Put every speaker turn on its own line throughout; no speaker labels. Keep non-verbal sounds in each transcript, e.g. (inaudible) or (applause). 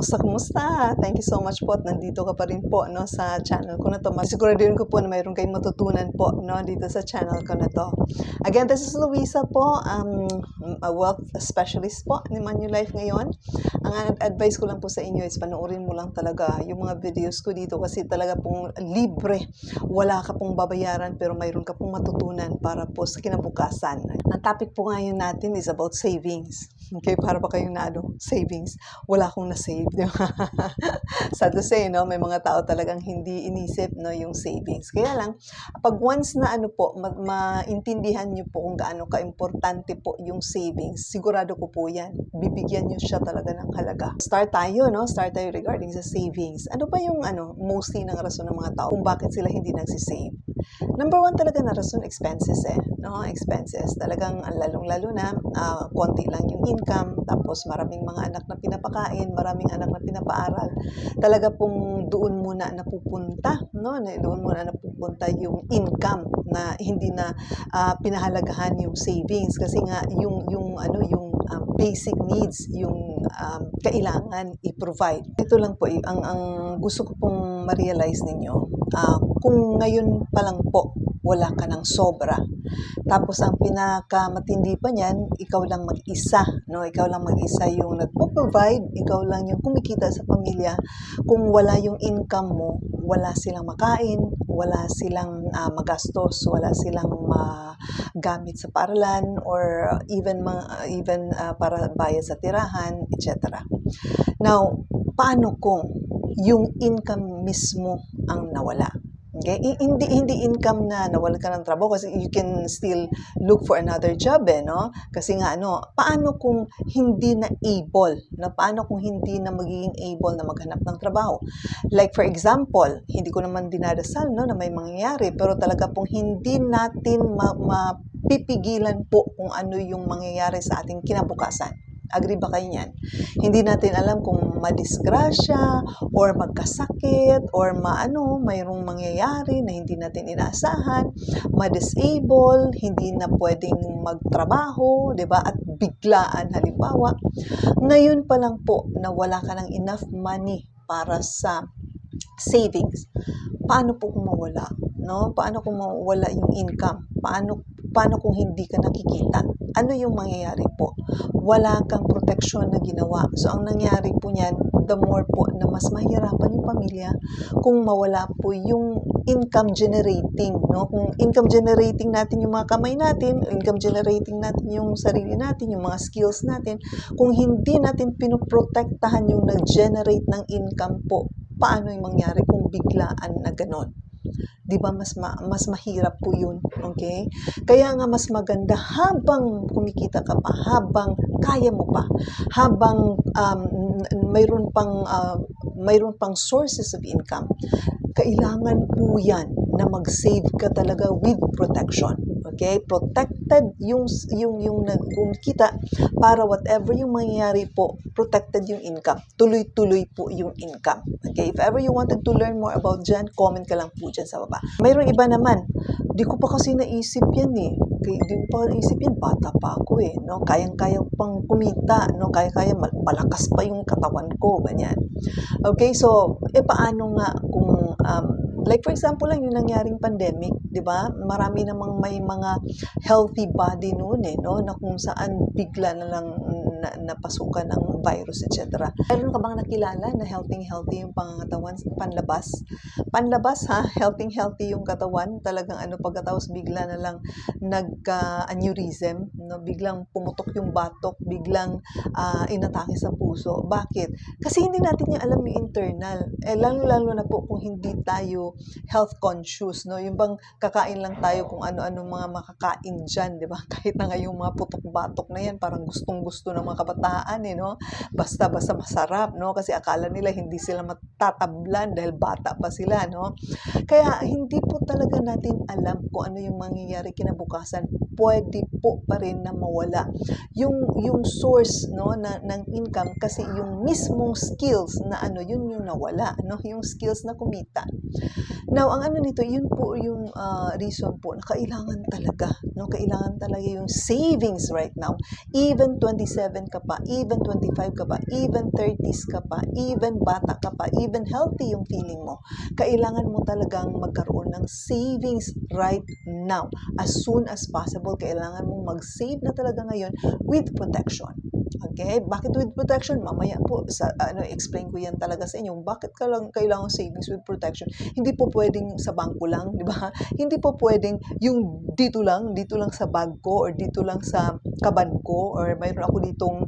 Kumusta, kumusta? Thank you so much po at nandito ka pa rin po no, sa channel ko na to. Masiguraduhin ko po na mayroon kayong matutunan po no, dito sa channel ko na to. Again, this is Luisa po, um, a wealth specialist po ni Manulife ngayon. Ang ad- advice ko lang po sa inyo is panoorin mo lang talaga yung mga videos ko dito kasi talaga pong libre. Wala ka pong babayaran pero mayroon ka pong matutunan para po sa kinabukasan. Ang topic po ngayon natin is about savings. Okay, para ba kayong na ano, savings? Wala akong na-save, di ba? (laughs) Sad to say, no, may mga tao talagang hindi inisip no, yung savings. Kaya lang, pag once na ano po, ma- maintindihan niyo po kung gaano ka-importante po yung savings, sigurado ko po yan, bibigyan niyo siya talaga ng halaga. Start tayo, no? Start tayo regarding sa savings. Ano ba yung ano, mostly ng rason ng mga tao kung bakit sila hindi nagsisave? Number one talaga na rason, expenses eh. No? Expenses. Talagang ang lalong-lalo na, ah, konti lang yung income, tapos maraming mga anak na pinapakain, maraming anak na pinapaaral. Talaga pong doon muna napupunta, no? Doon muna napupunta yung income na hindi na ah, pinahalagahan yung savings kasi nga yung yung ano yung um, basic needs yung um, kailangan i-provide. Ito lang po y- ang ang gusto ko pong ma-realize ninyo. Ah, kung ngayon pa lang po wala ka ng sobra. Tapos ang pinakamatindi pa niyan, ikaw lang mag-isa, no? Ikaw lang mag-isa yung nagpo-provide, ikaw lang yung kumikita sa pamilya. Kung wala yung income mo, wala silang makain, wala silang ah, magastos, wala silang magamit sa paralan or even mga even ah, para bayad sa tirahan, etc. Now, paano kung yung income mismo ang nawala? Okay? Hindi hindi income na nawala ka ng trabaho kasi you can still look for another job eh, no? Kasi nga ano, paano kung hindi na able, na paano kung hindi na magiging able na maghanap ng trabaho? Like for example, hindi ko naman dinadasal no na may mangyayari, pero talaga pong hindi natin ma- mapipigilan po kung ano yung mangyayari sa ating kinabukasan. Agree ba kayo niyan? Hindi natin alam kung madisgrasya or magkasakit or maano, mayroong mangyayari na hindi natin inaasahan, ma-disable, hindi na pwedeng magtrabaho, 'di ba? At biglaan halimbawa. Ngayon pa lang po na wala ka ng enough money para sa savings. Paano po kung mawala? No? Paano kung mawala yung income? Paano paano kung hindi ka nakikita? Ano yung mangyayari po? Wala kang protection na ginawa. So, ang nangyari po niyan, the more po na mas mahirapan yung pamilya kung mawala po yung income generating. No? Kung income generating natin yung mga kamay natin, income generating natin yung sarili natin, yung mga skills natin, kung hindi natin pinoprotektahan yung nag-generate ng income po, paano yung mangyari kung biglaan na ganon? 'Di ba mas ma- mas mahirap po 'yun okay? Kaya nga mas maganda habang kumikita ka pa habang kaya mo pa habang um, mayroon pang uh, mayroon pang sources of income kailangan po 'yan na mag-save ka talaga with protection okay? Protected yung yung yung nagkumikita para whatever yung mangyayari po protected yung income. Tuloy-tuloy po yung income okay? If ever you wanted to learn more about dyan comment ka lang po dyan sa baba. Mayroong iba naman di ko pa kasi naisip yan eh. Kay, di ko pa naisip yan bata pa ako eh no? Kayang-kaya pang kumita no? Kaya-kaya mal- malakas pa yung katawan ko ganyan. Okay so eh paano nga kung um, like for example lang yung nangyaring pandemic, 'di ba? Marami namang may mga healthy body noon eh, no? Na kung saan bigla na lang na, napasukan ng virus, etc. Meron ka bang nakilala na healthy healthy yung pangangatawan, panlabas? Panlabas ha, healthy healthy yung katawan, talagang ano pagkatapos bigla na lang nagka-aneurysm, no? Biglang pumutok yung batok, biglang ah, inatake sa puso. Bakit? Kasi hindi natin yung alam yung internal. Eh, lalo-lalo na po kung hindi tayo health conscious, no? Yung bang kakain lang tayo kung ano-ano mga makakain dyan, di ba? (laughs) Kahit na ngayong mga putok-batok na yan, parang gustong-gusto ng mga kabataan, eh, no? Basta-basta masarap, no? Kasi akala nila hindi sila matatablan dahil bata pa sila, no? Kaya hindi po talaga natin alam kung ano yung mangyayari kinabukasan. Pwede po pa rin na mawala. Yung yung source no na ng income kasi yung mismong skills na ano yun yung nawala no yung skills na kumita. Now ang ano nito yun po yung ah, reason po na kailangan talaga no kailangan talaga yung savings right now. Even 27 ka pa even 25 ka pa even 30s ka pa even bata ka pa even healthy yung feeling mo. Kailangan mo talagang magkaroon ng savings right now as soon as possible kailangan mong mag-save na talaga ngayon with protection Okay? Bakit with protection? Mamaya po, sa, ano, explain ko yan talaga sa inyo. Bakit ka lang kailangan savings with protection? Hindi po pwedeng sa bangko lang, di ba? (laughs) Hindi po pwedeng yung dito lang, dito lang sa bag ko or dito lang sa kaban ko or mayroon ako ditong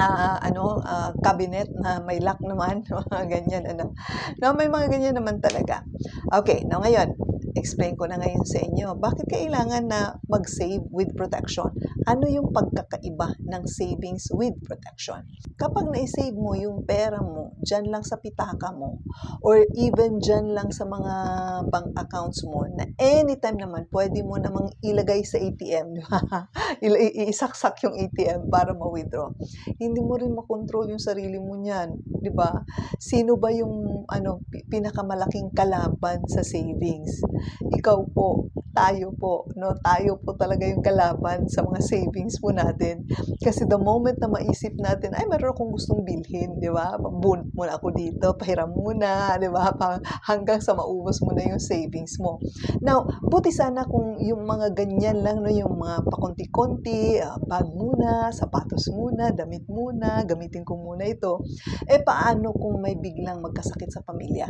ah, ano, ah, cabinet na may lock naman, (laughs) mga ganyan, ano. No, may mga ganyan naman talaga. Okay, now ngayon, explain ko na ngayon sa inyo, bakit kailangan na mag-save with protection? Ano yung pagkakaiba ng savings with protection? Kapag na-save mo yung pera mo dyan lang sa pitaka mo or even dyan lang sa mga bank accounts mo na anytime naman pwede mo namang ilagay sa ATM, di (laughs) isaksak yung ATM para ma-withdraw. Hindi mo rin makontrol yung sarili mo niyan, di ba? Sino ba yung ano pi- pinakamalaking kalaban sa savings? Ikaw po, tayo po, no? Tayo po talaga yung kalaban sa mga savings po natin. Kasi the moment na maisip natin, ay, meron akong gustong bilhin, di ba? Bunot muna ako dito, pahiram muna, di ba? Hanggang sa maubos mo na yung savings mo. Now, buti sana kung yung mga ganyan lang, no, yung mga pakonti-konti, ah, bag muna, sapatos muna, damit muna, gamitin ko muna ito. Eh, paano kung may biglang magkasakit sa pamilya?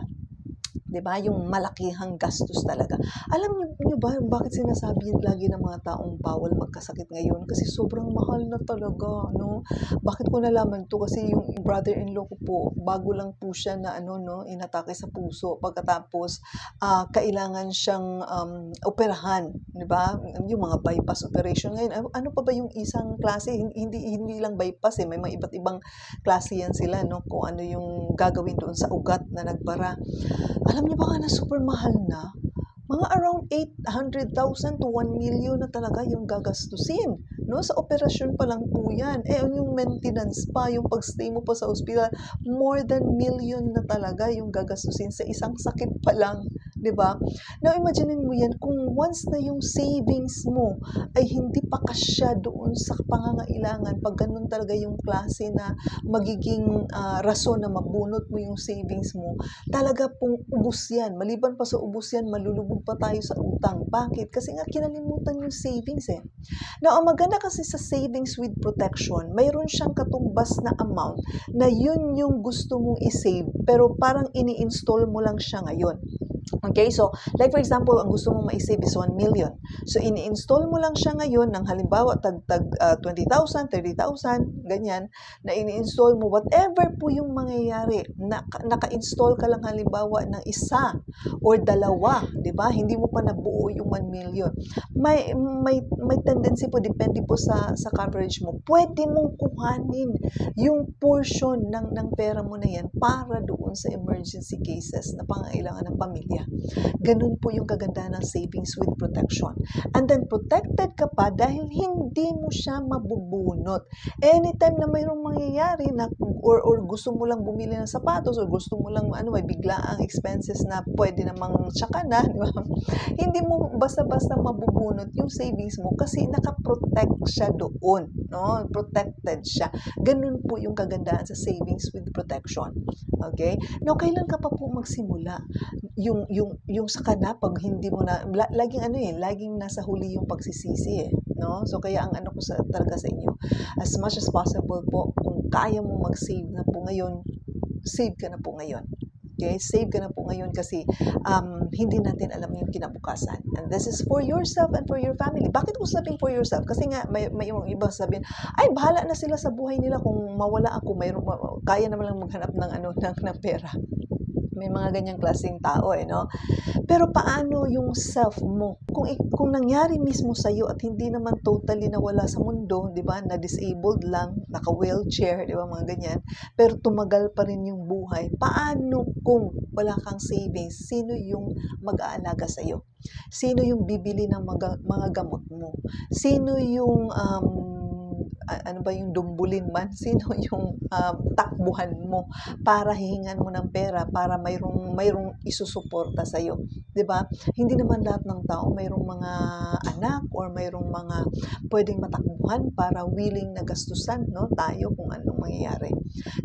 'Di ba? Yung malakihang gastos talaga. Alam niyo, niyo ba bakit sinasabi yan lagi ng mga taong bawal magkasakit ngayon? Kasi sobrang mahal na talaga, no? Bakit ko nalaman to? Kasi yung brother-in-law ko po, bago lang po siya na ano, no, inatake sa puso. Pagkatapos, ah, kailangan siyang um, operahan, 'di ba? Yung mga bypass operation ngayon. Ano, ano pa ba yung isang klase? Hin- Hindi hindi lang bypass eh, may mga iba't ibang klase yan sila, no? Kung ano yung gagawin doon sa ugat na nagbara. Alam niyo ba nga na super mahal na? Mga around 800,000 to 1 million na talaga yung gagastusin. No? Sa operasyon pa lang po yan. Eh, yung maintenance pa, yung pagstay mo pa sa ospital, more than million na talaga yung gagastusin sa isang sakit pa lang. 'Di ba? Now, imaginein mo yan, kung once na yung savings mo ay hindi pa kasya doon sa pangangailangan, pag ganun talaga yung klase na magiging ah, rason na mabunot mo yung savings mo, talaga pong ubus yan. Maliban pa sa ubus yan, malulubog pa tayo sa utang. Bakit? Kasi nga kinalimutan yung savings eh. Now, ang maganda kasi sa savings with protection, mayroon siyang katumbas na amount na yun yung gusto mong isave, pero parang ini-install mo lang siya ngayon. Okay, so like for example, ang gusto mong ma-save is 1 million. So ini-install mo lang siya ngayon ng halimbawa tag tag ah, 20,000, 30,000, ganyan na ini-install mo whatever po yung mangyayari. Naka, naka-install ka lang halimbawa ng isa or dalawa, 'di ba? Hindi mo pa nabuo yung 1 million. May may may tendency po depende po sa sa coverage mo. Pwede mong kuhanin yung portion ng ng pera mo na yan para doon sa emergency cases na pangailangan ng pamilya. Ganun po yung kagandahan ng savings with protection. And then protected ka pa dahil hindi mo siya mabubunot. Anytime na mayroong mangyayari na or, or gusto mo lang bumili ng sapatos or gusto mo lang ano may biglaang expenses na pwede namang tsaka na, (laughs) di ba? Hindi mo basta-basta mabubunot yung savings mo kasi nakaprotect siya doon, no? Protected siya. Ganun po yung kagandahan sa savings with protection. Okay? Now, kailan ka pa po magsimula? Yung, yung, yung sa kana, pag hindi mo na, la, laging ano eh, laging nasa huli yung pagsisisi eh. No? So, kaya ang ano ko sa, talaga sa inyo, as much as possible po, kung kaya mo mag-save na po ngayon, save ka na po ngayon. Okay? Save ka na po ngayon kasi um, hindi natin alam yung kinabukasan. And this is for yourself and for your family. Bakit ko sabing for yourself? Kasi nga, may, may iba sabihin, ay, bahala na sila sa buhay nila kung mawala ako, mayroon, kaya naman lang maghanap ng, ano, (laughs) ng, ng pera. May mga ganyang klaseng tao eh, no? Pero paano yung self mo? Kung, kung nangyari mismo sa'yo at hindi naman totally nawala sa mundo, di ba, na disabled lang, naka-wheelchair, di ba, mga ganyan, pero tumagal pa rin yung buhay, paano kung wala kang savings? Sino yung mag-aalaga sa'yo? Sino yung bibili ng mga, mga gamot mo? Sino yung, um, ano ba yung dumbulin man? (laughs) Sino yung um, takbuhan mo para hihingan mo ng pera para mayroong mayroong isusuporta sa iyo, 'di ba? Hindi naman lahat ng tao mayroong mga anak or mayroong mga pwedeng matakbuhan para willing na gastusan, no? Tayo kung anong mangyayari.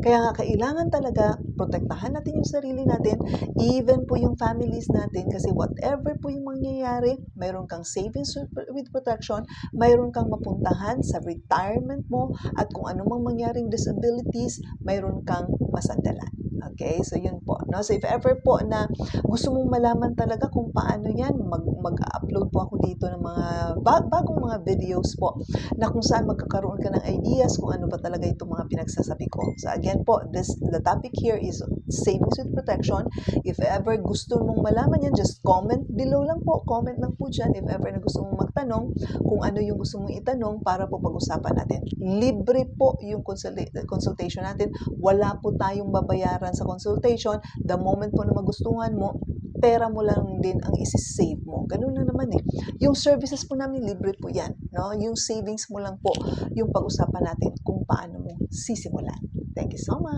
Kaya nga kailangan talaga protektahan natin yung sarili natin, even po yung families natin kasi whatever po yung mangyayari, mayroon kang savings with- protection, mayroon kang mapuntahan sa retirement mo at kung ano mang mangyaring disabilities, mayroon kang masandalan. Okay? So, yun po. No? So, if ever po na gusto mong malaman talaga kung paano yan, mag, mag-upload po ako dito ng mga ba- bagong mga videos po na kung saan magkakaroon ka ng ideas kung ano ba talaga itong mga pinagsasabi ko. So, again po, this, the topic here is savings with protection. If ever gusto mong malaman yan, just comment below lang po. Comment lang po dyan if ever na gusto mong magtanong kung ano yung gusto mong itanong para po pag-usapan natin. Libre po yung consulta- consultation natin. Wala po tayong babayaran sa consultation. The moment po na magustuhan mo, pera mo lang din ang isi-save mo. Ganun na naman eh. Yung services po namin, libre po yan. No? Yung savings mo lang po, yung pag-usapan natin kung paano mo sisimulan. Thank you so much.